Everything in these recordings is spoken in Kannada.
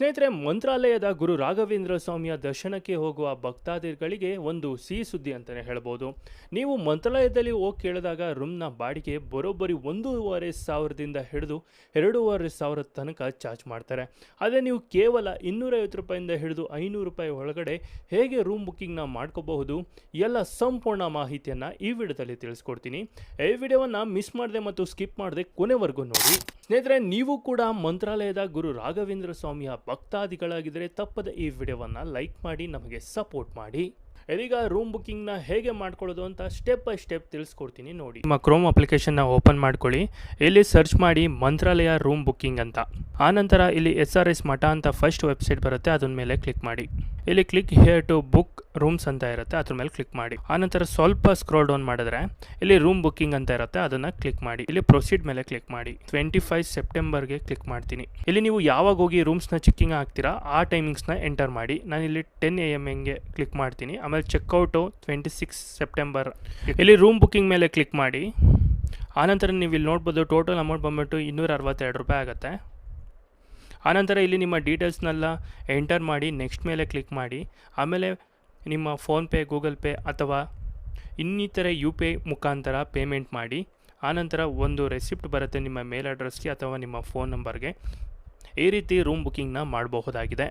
ಸ್ನೇಹಿತರೆ, ಮಂತ್ರಾಲಯದ ಗುರು ರಾಘವೇಂದ್ರ ಸ್ವಾಮಿಯ ದರ್ಶನಕ್ಕೆ ಹೋಗುವ ಭಕ್ತಾದಿಗಳಿಗೆ ಒಂದು ಸಿಹಿ ಸುದ್ದಿ ಅಂತಲೇ ಹೇಳ್ಬೋದು. ನೀವು ಮಂತ್ರಾಲಯದಲ್ಲಿ ಹೋಗಿ ಕೇಳಿದಾಗ ರೂಮ್ನ ಬಾಡಿಗೆ ಬರೋಬ್ಬರಿ ಒಂದೂವರೆ ಸಾವಿರದಿಂದ ಹಿಡಿದು ಎರಡೂವರೆ ಸಾವಿರ ತನಕ ಚಾರ್ಜ್ ಮಾಡ್ತಾರೆ. ಅದೇ ನೀವು ಕೇವಲ ಇನ್ನೂರೈವತ್ತು ರೂಪಾಯಿಂದ ಹಿಡಿದು ಐನೂರು ರೂಪಾಯಿ ಒಳಗಡೆ ಹೇಗೆ ರೂಮ್ ಬುಕ್ಕಿಂಗ್ನ ಮಾಡ್ಕೋಬಹುದು? ಎಲ್ಲ ಸಂಪೂರ್ಣ ಮಾಹಿತಿಯನ್ನು ಈ ವಿಡಿಯೋದಲ್ಲಿ ತಿಳಿಸ್ಕೊಡ್ತೀನಿ. ಈ ವಿಡಿಯೋವನ್ನು ಮಿಸ್ ಮಾಡದೆ ಮತ್ತು ಸ್ಕಿಪ್ ಮಾಡದೆ ಕೊನೆವರೆಗೂ ನೋಡಿ. ಸ್ನೇಹಿತರೆ, ನೀವು ಕೂಡ ಮಂತ್ರಾಲಯದ ಗುರು ರಾಘವೇಂದ್ರ ಸ್ವಾಮಿಯ ಭಕ್ತಾದಿಗಳಾಗಿದ್ದರೆ ತಪ್ಪದೆ ಈ ವಿಡಿಯೋವನ್ನು ಲೈಕ್ ಮಾಡಿ ನಮಗೆ ಸಪೋರ್ಟ್ ಮಾಡಿ. ಇದೀಗ ರೂಮ್ ಬುಕ್ಕಿಂಗ್ನ ಹೇಗೆ ಮಾಡ್ಕೊಳ್ಳೋದು ಅಂತ ಸ್ಟೆಪ್ ಬೈ ಸ್ಟೆಪ್ ತಿಳಿಸ್ಕೊಡ್ತೀನಿ ನೋಡಿ. ನಿಮ್ಮ ಕ್ರೋಮ್ ಅಪ್ಲಿಕೇಶನ್ನ ಓಪನ್ ಮಾಡ್ಕೊಳ್ಳಿ. ಇಲ್ಲಿ ಸರ್ಚ್ ಮಾಡಿ ಮಂತ್ರಾಲಯ ರೂಮ್ ಬುಕ್ಕಿಂಗ್ ಅಂತ. ಆನಂತರ ಇಲ್ಲಿ ಎಸ್ ಆರ್ ಎಸ್ ಮಠ ಅಂತ ಫಸ್ಟ್ ವೆಬ್ಸೈಟ್ ಬರುತ್ತೆ ಅದನ್ನ ಮೇಲೆ ಕ್ಲಿಕ್ ಮಾಡಿ. ಇಲ್ಲಿ click here to book rooms ಅಂತ ಇರುತ್ತೆ, ಅದ್ರ ಮೇಲೆ ಕ್ಲಿಕ್ ಮಾಡಿ. ಆನಂತರ ಸ್ವಲ್ಪ ಸ್ಕ್ರೋಲ್ ಡೌನ್ ಮಾಡಿದ್ರೆ ಇಲ್ಲಿ ರೂಮ್ ಬುಕ್ಕಿಂಗ್ ಅಂತ ಇರುತ್ತೆ, ಅದನ್ನ ಕ್ಲಿಕ್ ಮಾಡಿ. ಇಲ್ಲಿ ಪ್ರೊಸೀಡ್ ಮೇಲೆ ಕ್ಲಿಕ್ ಮಾಡಿ. ಟ್ವೆಂಟಿ ಫೈವ್ ಸೆಪ್ಟೆಂಬರ್ಗೆ ಕ್ಲಿಕ್ ಮಾಡ್ತೀನಿ. ಇಲ್ಲಿ ನೀವು ಯಾವಾಗ ಹೋಗಿ ರೂಮ್ಸ್ನ ಚೆಕ್ಕಿಂಗ್ ಆಗ್ತೀರಾ, ಆ ಟೈಮಿಂಗ್ಸ್ನ ಎಂಟರ್ ಮಾಡಿ. ನಾನು ಇಲ್ಲಿ ಟೆನ್ ಎ ಎಂ ಎಂಗೆ ಕ್ಲಿಕ್ ಮಾಡ್ತೀನಿ ಆಮೇಲೆ ಚೆಕ್ಔಟು ಟ್ವೆಂಟಿ ಸಿಕ್ಸ್ ಸೆಪ್ಟೆಂಬರ್ ಇಲ್ಲಿ ರೂಮ್ ಬುಕ್ಕಿಂಗ್ ಮೇಲೆ ಕ್ಲಿಕ್ ಮಾಡಿ. ಆನಂತರ ನೀವು ಇಲ್ಲಿ ನೋಡ್ಬೋದು ಟೋಟಲ್ ಅಮೌಂಟ್ ಬಂದ್ಬಿಟ್ಟು ಇನ್ನೂರ ಅರವತ್ತೆರಡು ರೂಪಾಯಿ ಆಗುತ್ತೆ. ಆನಂತರ ಇಲ್ಲಿ ನಿಮ್ಮ ಡೀಟೇಲ್ಸ್ನೆಲ್ಲ ಎಂಟರ್ ಮಾಡಿ ನೆಕ್ಸ್ಟ್ ಮೇಲೆ ಕ್ಲಿಕ್ ಮಾಡಿ. ಆಮೇಲೆ ನಿಮ್ಮ ಫೋನ್ಪೇ ಗೂಗಲ್ ಪೇ ಅಥವಾ ಇನ್ನಿತರ ಯು ಪಿ ಐ ಮುಖಾಂತರ ಪೇಮೆಂಟ್ ಮಾಡಿ. ಆನಂತರ ಒಂದು ರೆಸಿಪ್ಟ್ ಬರುತ್ತೆ ನಿಮ್ಮ ಮೇಲ್ ಅಡ್ರೆಸ್ಗೆ ಅಥವಾ ನಿಮ್ಮ ಫೋನ್ ನಂಬರ್ಗೆ ಈ ರೀತಿ ರೂಮ್ ಬುಕ್ಕಿಂಗ್ನ ಮಾಡಬಹುದಾಗಿದೆ.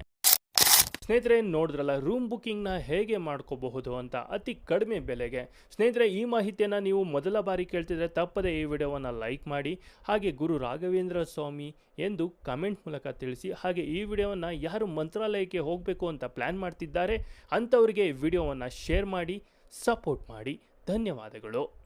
ಸ್ನೇಹಿತರೆ, ನೋಡಿದ್ರಲ್ಲ ರೂಮ್ ಬುಕ್ಕಿಂಗ್ನ ಹೇಗೆ ಮಾಡ್ಕೋಬಹುದು ಅಂತ ಅತಿ ಕಡಿಮೆ ಬೆಲೆಗೆ. ಸ್ನೇಹಿತರೆ, ಈ ಮಾಹಿತಿಯನ್ನು ನೀವು ಮೊದಲ ಬಾರಿ ಕೇಳ್ತಿದ್ರೆ ತಪ್ಪದೆ ಈ ವಿಡಿಯೋವನ್ನು ಲೈಕ್ ಮಾಡಿ, ಹಾಗೆ ಗುರು ರಾಘವೇಂದ್ರ ಸ್ವಾಮಿ ಎಂದು ಕಮೆಂಟ್ ಮೂಲಕ ತಿಳಿಸಿ, ಹಾಗೆ ಈ ವಿಡಿಯೋವನ್ನು ಯಾರು ಮಂತ್ರಾಲಯಕ್ಕೆ ಹೋಗಬೇಕು ಅಂತ ಪ್ಲ್ಯಾನ್ ಮಾಡ್ತಿದ್ದಾರೆ, ಅಂಥವರಿಗೆ ವಿಡಿಯೋವನ್ನು ಶೇರ್ ಮಾಡಿ ಸಪೋರ್ಟ್ ಮಾಡಿ. ಧನ್ಯವಾದಗಳು.